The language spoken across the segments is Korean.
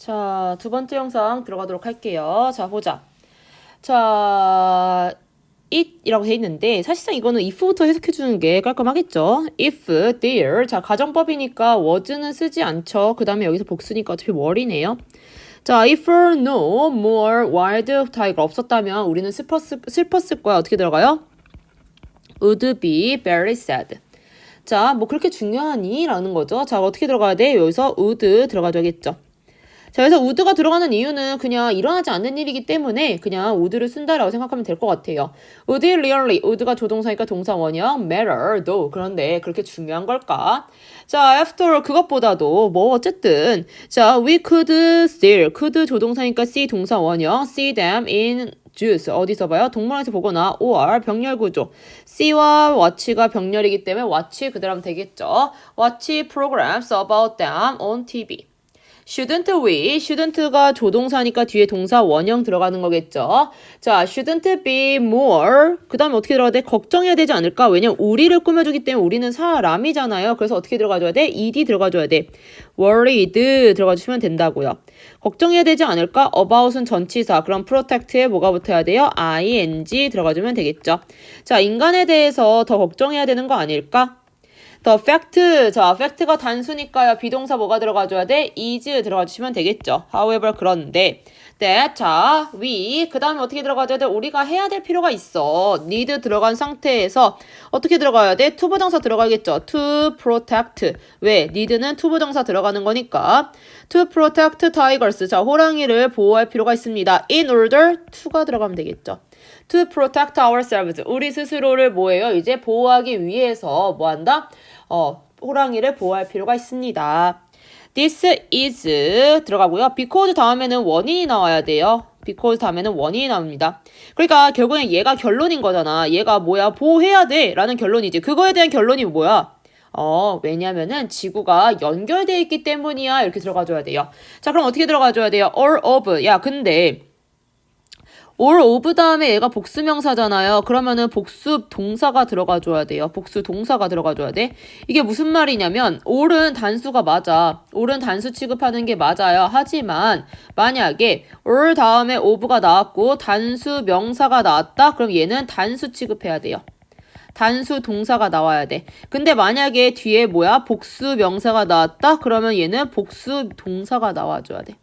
자, 두 번째 영상 들어가도록 할게요. 자, 보자. 자, it이라고 돼 있는데 사실상 이거는 if부터 해석해 주는 게 깔끔하겠죠. if, there. 자, 가정법이니까 was는 쓰지 않죠. 그 다음에 여기서 복수니까 어차피 were이네요. 자, if no more wild tiger 없었다면 우리는 슬펐을, 슬펐을 거야. 어떻게 들어가요? would be very sad. 자, 뭐 그렇게 중요하니? 라는 거죠. 자, 어떻게 들어가야 돼? 여기서 would 들어가줘야겠죠. 자, 그래서 would가 들어가는 이유는 그냥 일어나지 않는 일이기 때문에 그냥 would를 쓴다라고 생각하면 될 것 같아요. would really, would가 조동사니까 동사 원형, matter, though. 그런데 그렇게 중요한 걸까? 자, after 그것보다도 뭐 어쨌든 자, we could still, could 조동사니까 see 동사 원형, see them in juice 어디서 봐요? 동물원에서 보거나 or 병렬 구조 C와 watch가 병렬이기 때문에 watch 그대로 하면 되겠죠. watch programs about them on TV. Shouldn't we? shouldn't가 조동사니까 뒤에 동사 원형 들어가는 거겠죠. 자, shouldn't be more. 그 다음에 어떻게 들어가야 돼? 걱정해야 되지 않을까? 왜냐면 우리를 꾸며주기 때문에 우리는 사람이잖아요. 그래서 어떻게 들어가줘야 돼? ed 들어가줘야 돼. worried 들어가주시면 된다고요. 걱정해야 되지 않을까? about은 전치사. 그럼 protect에 뭐가 붙어야 돼요? ing 들어가주면 되겠죠. 자, 인간에 대해서 더 걱정해야 되는 거 아닐까? The fact, 자, fact가 단수니까요. 비동사 뭐가 들어가줘야 돼? is 들어가 주시면 되겠죠. However, 그런데 that, 자, we, 그 다음에 어떻게 들어가줘야 돼? 우리가 해야 될 필요가 있어. need 들어간 상태에서 어떻게 들어가야 돼? to 부정사 들어가겠죠. to protect. 왜? need는 to 부정사 들어가는 거니까. to protect tigers. 자, 호랑이를 보호할 필요가 있습니다. in order to가 들어가면 되겠죠. to protect ourselves. 우리 스스로를 뭐예요? 이제 보호하기 위해서 뭐 한다? 어, 호랑이를 보호할 필요가 있습니다. This is 들어가고요. because 다음에는 원인이 나와야 돼요. because 다음에는 원인이 나옵니다. 그러니까 결국엔 얘가 결론인 거잖아. 얘가 뭐야? 보호해야 돼. 라는 결론이지. 그거에 대한 결론이 뭐야? 어, 왜냐면은 지구가 연결되어 있기 때문이야. 이렇게 들어가줘야 돼요. 자, 그럼 어떻게 들어가줘야 돼요? all of. 야, 근데 all of 다음에 얘가 복수명사잖아요. 그러면은 복수 동사가 들어가 줘야 돼요. 복수 동사가 들어가 줘야 돼. 이게 무슨 말이냐면 all은 단수가 맞아. all은 단수 취급하는 게 맞아요. 하지만 만약에 all 다음에 of가 나왔고 단수 명사가 나왔다. 그럼 얘는 단수 취급해야 돼요. 단수 동사가 나와야 돼. 근데 만약에 뒤에 뭐야? 복수 명사가 나왔다? 그러면 얘는 복수 동사가 나와줘야 돼.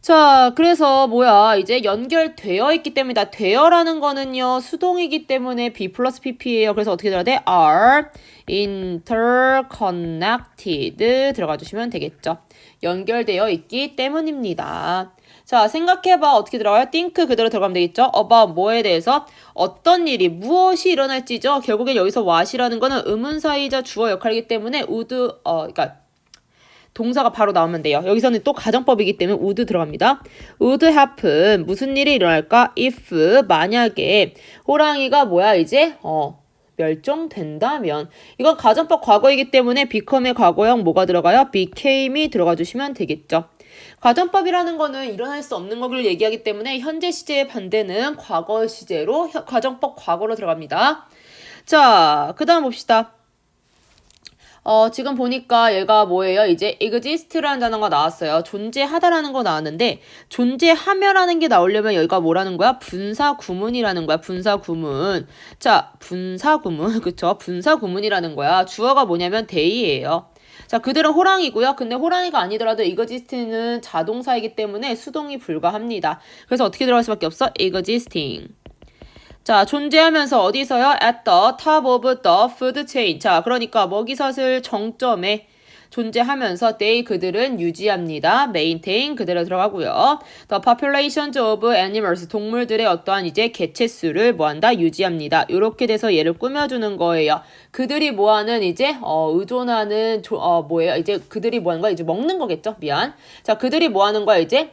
자, 그래서 뭐야, 이제 연결되어 있기 때문이다. 되어라는 거는요, 수동이기 때문에 B 플러스 PP예요. 그래서 어떻게 들어야 돼? are interconnected 들어가 주시면 되겠죠. 연결되어 있기 때문입니다. 자, 생각해봐. 어떻게 들어가요? think 그대로 들어가면 되겠죠? about 뭐에 대해서 어떤 일이, 무엇이 일어날지죠? 결국엔 여기서 what이라는 거는 의문사이자 주어 역할이기 때문에 would, 어, 그니까 동사가 바로 나오면 돼요. 여기서는 또 가정법이기 때문에 would 들어갑니다. would happen 무슨 일이 일어날까? if 만약에 호랑이가 뭐야 이제 어 멸종된다면 이건 가정법 과거이기 때문에 become의 과거형 뭐가 들어가요? became이 들어가 주시면 되겠죠. 가정법이라는 거는 일어날 수 없는 것을 얘기하기 때문에 현재 시제의 반대는 과거 시제로 가정법 과거로 들어갑니다. 자, 그 다음 봅시다. 어, 지금 보니까 얘가 뭐예요? 이제 exist라는 단어가 나왔어요. 존재하다라는 거 나왔는데 존재하며라는 게 나오려면 여기가 뭐라는 거야? 분사 구문이라는 거야. 분사 구문. 자, 분사 구문. 그쵸? 분사 구문이라는 거야. 주어가 뭐냐면 데이예요. 자, 그들은 호랑이고요. 근데 호랑이가 아니더라도 exist는 자동사이기 때문에 수동이 불가합니다. 그래서 어떻게 들어갈 수밖에 없어? existing. 자, 존재하면서 어디서요? at the top of the food chain. 자, 그러니까 먹이사슬 정점에 존재하면서 they 그들은 유지합니다. maintain 그대로 들어가고요. the populations of animals 동물들의 어떠한 이제 개체수를 뭐한다 유지합니다. 이렇게 돼서 얘를 꾸며주는 거예요. 그들이 뭐하는 이제 어, 의존하는 조, 어 뭐예요? 이제 그들이 뭐하는 거야? 이제 먹는 거겠죠? 미안. 자, 그들이 뭐하는 거야? 이제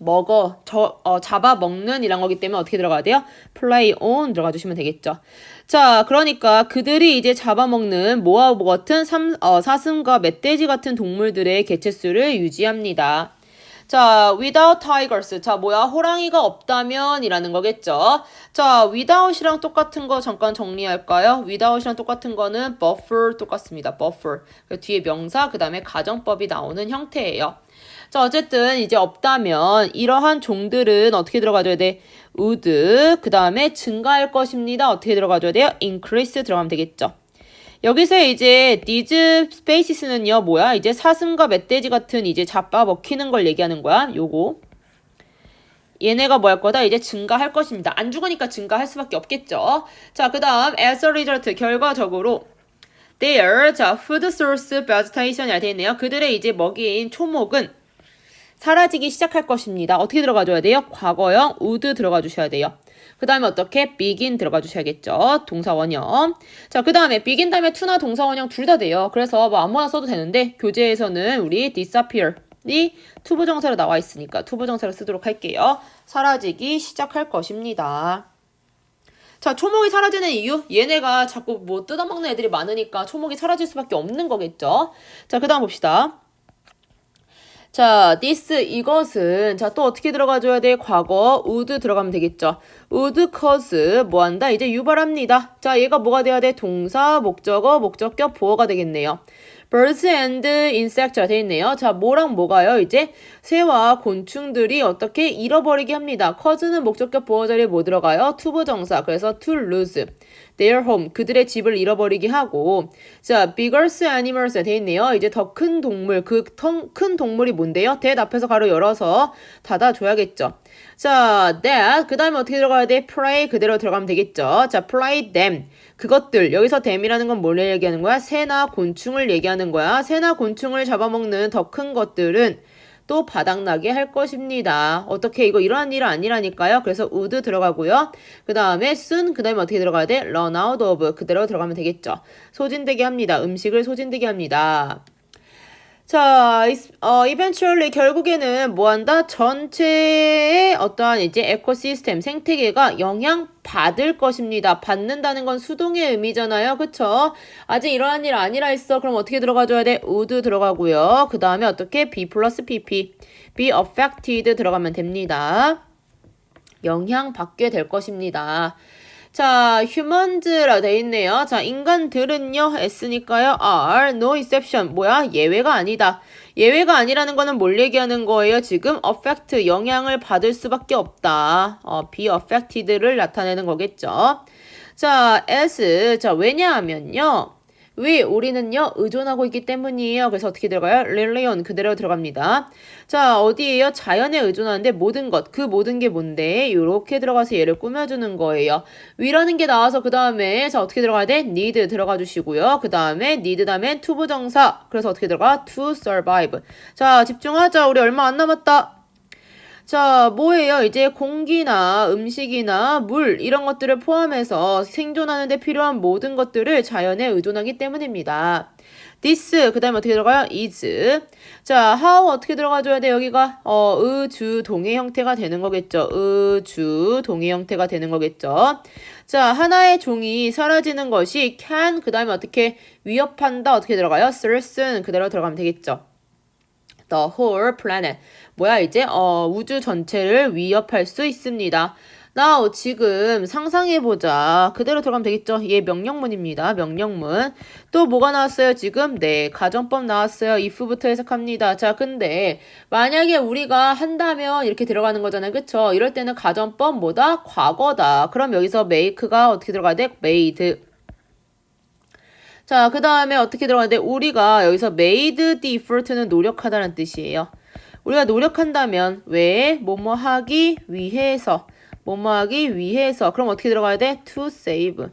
먹어, 저, 어, 잡아 먹는 이란 거기 때문에 어떻게 들어가야 돼요? play on 들어가 주시면 되겠죠. 자, 그러니까 그들이 이제 잡아먹는 모아 같은 삼, 어, 사슴과 멧돼지 같은 동물들의 개체수를 유지합니다. 자, without tigers. 자, 뭐야? 호랑이가 없다면 이라는 거겠죠. 자, without이랑 똑같은 거 잠깐 정리할까요? without이랑 똑같은 거는 buffer 똑같습니다. buffer. 그 뒤에 명사, 그 다음에 가정법이 나오는 형태예요. 자, 어쨌든 이제 없다면 이러한 종들은 어떻게 들어가줘야 돼? would, 그 다음에 증가할 것입니다. 어떻게 들어가줘야 돼요? increase 들어가면 되겠죠. 여기서 이제 these spaces는요, 뭐야? 이제 사슴과 멧돼지 같은 이제 잡아 먹히는 걸 얘기하는 거야. 요거. 얘네가 뭐 할 거다? 이제 증가할 것입니다. 안 죽으니까 증가할 수밖에 없겠죠. 자, 그 다음 as a result 결과적으로 their 자 food source vegetation이 되어 있네요. 그들의 이제 먹이인 초목은 사라지기 시작할 것입니다. 어떻게 들어가줘야 돼요? 과거형 would 들어가 주셔야 돼요. 그 다음에 어떻게? begin 들어가 주셔야겠죠. 동사 원형. 자, 그 다음에 begin 다음에 to나 동사 원형 둘 다 돼요. 그래서 뭐 아무나 써도 되는데 교재에서는 우리 disappear 이 투부정사로 나와 있으니까 투부정사를 쓰도록 할게요. 사라지기 시작할 것입니다. 자, 초목이 사라지는 이유? 얘네가 자꾸 뭐 뜯어먹는 애들이 많으니까 초목이 사라질 수밖에 없는 거겠죠. 자, 그 다음 봅시다. 자, this 이것은 자 또 어떻게 들어가 줘야 돼? 과거 would 들어가면 되겠죠. would cause 뭐 한다? 이제 유발합니다. 자, 얘가 뭐가 돼야 돼? 동사, 목적어, 목적격, 보어가 되겠네요. birds and insects가 돼 있네요. 자, 뭐랑 뭐가요? 이제 새와 곤충들이 어떻게 잃어버리게 합니다. cause는 목적격 보어 자리에 뭐 들어가요? 투부 정사. 그래서 to lose. Their home 그들의 집을 잃어버리게 하고 자 biggest animals 돼 있네요. 이제 더 큰 동물 그 큰 동물이 뭔데요? 대답 앞에서 가로 열어서 닫아줘야겠죠. 자 that 그 다음에 어떻게 들어가야 돼? play 그대로 들어가면 되겠죠. 자 play them 그것들 여기서 them이라는 건 뭘 얘기하는 거야? 새나 곤충을 얘기하는 거야. 새나 곤충을 잡아먹는 더 큰 것들은 또 바닥나게 할 것입니다. 어떻게 이거 이러한 일은 아니라니까요. 그래서 would 들어가고요. 그 다음에 soon 그 다음에 어떻게 들어가야 돼? run out of 그대로 들어가면 되겠죠. 소진되게 합니다. 음식을 소진되게 합니다. 자, 어, eventually 결국에는 뭐 한다? 전체의 어떠한 이제 에코시스템, 생태계가 영향 받을 것입니다. 받는다는 건 수동의 의미잖아요. 그쵸? 아직 이러한 일 아니라 했어. 그럼 어떻게 들어가줘야 돼? would 들어가고요. 그 다음에 어떻게? be 플러스 pp. be affected 들어가면 됩니다. 영향 받게 될 것입니다. 자, humans라 돼 있네요. 자, 인간들은요, s니까요, are, no exception. 뭐야? 예외가 아니다. 예외가 아니라는 거는 뭘 얘기하는 거예요? 지금 affect, 영향을 받을 수밖에 없다. 어, be affected를 나타내는 거겠죠. 자, as. 자, 왜냐하면요. 왜 우리는요 의존하고 있기 때문이에요. 그래서 어떻게 들어가요? 릴리온 그대로 들어갑니다. 자 어디에요? 자연에 의존하는데 모든 것 그 모든 게 뭔데? 이렇게 들어가서 얘를 꾸며주는 거예요. 위라는 게 나와서 그 다음에 자 어떻게 들어가야 돼? need 들어가 주시고요. 그 다음에 need 다음에 to 부정사 그래서 어떻게 들어가? to survive. 자 집중하자. 우리 얼마 안 남았다. 자, 뭐예요? 이제 공기나 음식이나 물 이런 것들을 포함해서 생존하는 데 필요한 모든 것들을 자연에 의존하기 때문입니다. this 그 다음에 어떻게 들어가요? is 자 how 어떻게 들어가줘야 돼 여기가 어 의주 동의 형태가 되는 거겠죠 의주 동의 형태가 되는 거겠죠 자 하나의 종이 사라지는 것이 can 그 다음에 어떻게 위협한다 어떻게 들어가요? threaten 그대로 들어가면 되겠죠 the whole planet. 뭐야 이제 어, 우주 전체를 위협할 수 있습니다. now 지금 상상해보자. 그대로 들어가면 되겠죠? 얘 명령문입니다. 명령문. 또 뭐가 나왔어요? 지금 네 가정법 나왔어요. if부터 해석합니다. 자 근데 만약에 우리가 한다면 이렇게 들어가는 거잖아요. 그쵸? 이럴 때는 가정법 뭐다? 과거다. 그럼 여기서 make가 어떻게 들어가야 돼? made. 자, 그 다음에 어떻게 들어가는데 우리가 여기서 made effort는 노력하다는 뜻이에요. 우리가 노력한다면 왜? 뭐뭐 하기 위해서. 뭐뭐 하기 위해서. 그럼 어떻게 들어가야 돼? to save.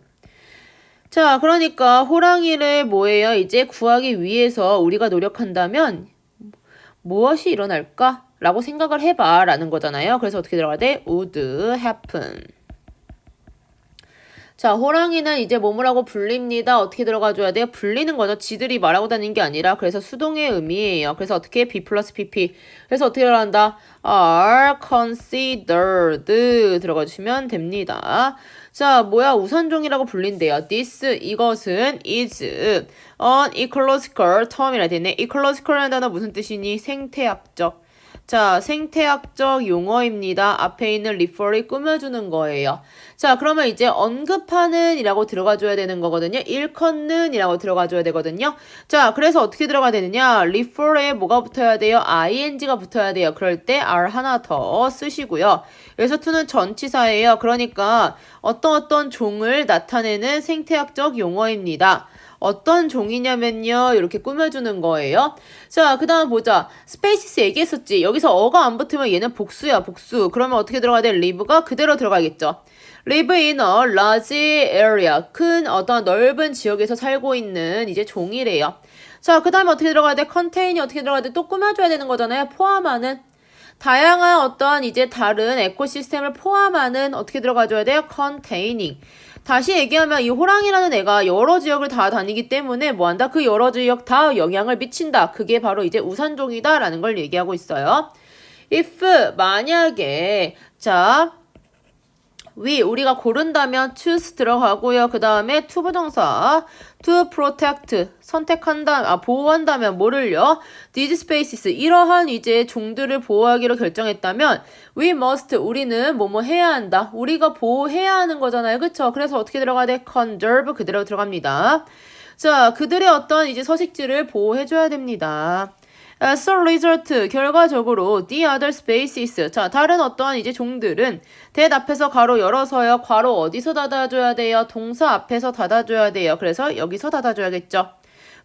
자, 그러니까 호랑이를 뭐예요? 이제 구하기 위해서 우리가 노력한다면 무엇이 일어날까? 라고 생각을 해봐 라는 거잖아요. 그래서 어떻게 들어가야 돼? would happen. 자, 호랑이는 이제 뭐뭐라고 불립니다. 어떻게 들어가줘야 돼요? 불리는 거죠. 지들이 말하고 다니는 게 아니라 그래서 수동의 의미예요. 그래서 어떻게 B 플러스 PP. 그래서 어떻게 들어간다? are considered 들어가 주시면 됩니다. 자, 뭐야? 우선종이라고 불린대요. this 이것은 is an ecological term이라 되네. ecological이라는 단어 무슨 뜻이니? 생태학적. 자, 생태학적 용어입니다. 앞에 있는 refer이 꾸며주는 거예요. 자, 그러면 이제 언급하는 이라고 들어가줘야 되는 거거든요. 일컫는 이라고 들어가줘야 되거든요. 자, 그래서 어떻게 들어가야 되느냐? refer에 뭐가 붙어야 돼요? ing가 붙어야 돼요. 그럴 때 r 하나 더 쓰시고요. 여기서 to는 전치사예요. 그러니까 어떤 어떤 종을 나타내는 생태학적 용어입니다. 어떤 종이냐면요. 이렇게 꾸며주는 거예요. 자, 그 다음 보자. 스페이시스 얘기했었지. 여기서 어가 안 붙으면 얘는 복수야, 복수. 그러면 어떻게 들어가야 돼? live가 그대로 들어가겠죠. Live in a large area. 큰 어떤 넓은 지역에서 살고 있는 이제 종이래요. 자, 그 다음에 어떻게 들어가야 돼? contain이 어떻게 들어가야 돼? 또 꾸며줘야 되는 거잖아요. 포함하는. 다양한 어떤 이제 다른 에코시스템을 포함하는 어떻게 들어가줘야 돼요? containing. 다시 얘기하면 이 호랑이라는 애가 여러 지역을 다 다니기 때문에 뭐 한다? 그 여러 지역 다 영향을 미친다. 그게 바로 이제 우산종이다라는 걸 얘기하고 있어요. if 만약에 자 we 우리가 고른다면 choose 들어가고요. 그 다음에 to 부정사 to protect 선택한다 아 보호한다면 뭐를요? these spaces 이러한 이제 종들을 보호하기로 결정했다면 we must 우리는 뭐뭐 해야 한다. 우리가 보호해야 하는 거잖아요. 그쵸? 그래서 어떻게 들어가야 돼? conserve 그대로 들어갑니다. 자, 그들의 어떤 이제 서식지를 보호해줘야 됩니다. As a result, 결과적으로 the other species, 자 다른 어떠한 이제 종들은 대 앞에서 가로 열어서요. 괄호 어디서 닫아줘야 돼요? 동사 앞에서 닫아줘야 돼요. 그래서 여기서 닫아줘야겠죠.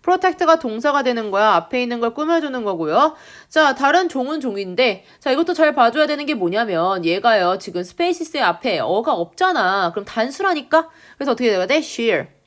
프로텍트가 동사가 되는 거야. 앞에 있는 걸 꾸며주는 거고요. 자, 다른 종은 종인데, 자, 이것도 잘 봐줘야 되는 게 뭐냐면, 얘가요, 지금 스페이시스의 앞에 어가 없잖아. 그럼 단수라니까? 그래서 어떻게 돼야 돼? share.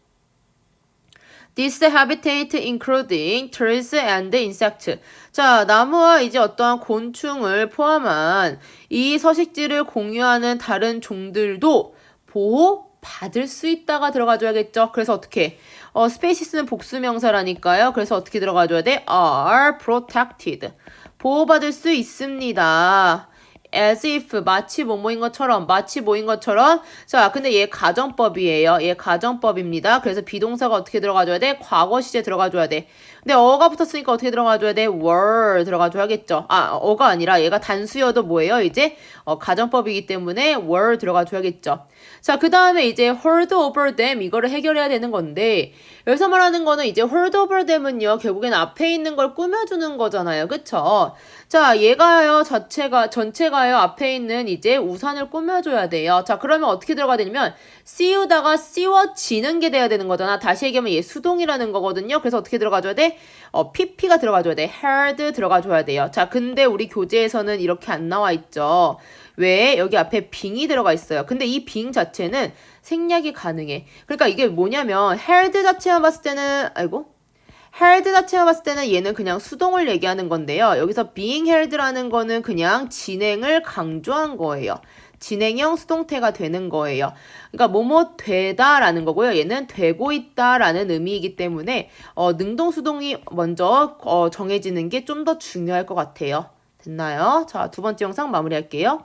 This habitat including trees and insects. 자, 나무와 이제 어떠한 곤충을 포함한 이 서식지를 공유하는 다른 종들도 보호 받을 수 있다가 들어가줘야겠죠. 그래서 어떻게? 어, 스페이시스는 복수명사라니까요. 그래서 어떻게 들어가줘야 돼? are protected. 보호받을 수 있습니다. As if 마치 뭐뭐인 것처럼 마치 뭐인 것처럼. 자 근데 얘 가정법이에요. 얘 가정법입니다. 그래서 비동사가 어떻게 들어가줘야 돼? 과거 시제 들어가줘야 돼. 근데 어가 붙었으니까 어떻게 들어가줘야 돼? were 들어가줘야겠죠. 아 어가 아니라 얘가 단수여도 뭐예요 이제? 어, 가정법이기 때문에 were 들어가줘야겠죠. 자 그 다음에 이제 hold over them 이거를 해결해야 되는 건데 여기서 말하는 거는 이제 hold over them은요 결국엔 앞에 있는 걸 꾸며주는 거잖아요. 그쵸? 자 얘가요 자체가 전체가 요. 앞에 있는 이제 우산을 꾸며줘야 돼요. 자 그러면 어떻게 들어가야 되냐면 씌우다가 씌워지는 게 돼야 되는 거잖아. 다시 얘기하면 얘 수동이라는 거거든요. 그래서 어떻게 들어가줘야 돼? 어, pp가 들어가줘야 돼. held 들어가줘야 돼요. 자 근데 우리 교재에서는 이렇게 안 나와 있죠. 왜? 여기 앞에 빙이 들어가 있어요. 근데 이 빙 자체는 생략이 가능해. 그러니까 이게 뭐냐면 held 자체만 봤을 때는 아이고 held 자체만 봤을 때는 얘는 그냥 수동을 얘기하는 건데요. 여기서 being held라는 거는 그냥 진행을 강조한 거예요. 진행형 수동태가 되는 거예요. 그러니까 뭐뭐 되다라는 거고요. 얘는 되고 있다라는 의미이기 때문에 어, 능동 수동이 먼저 어, 정해지는 게 좀 더 중요할 것 같아요. 됐나요? 자, 두 번째 영상 마무리할게요.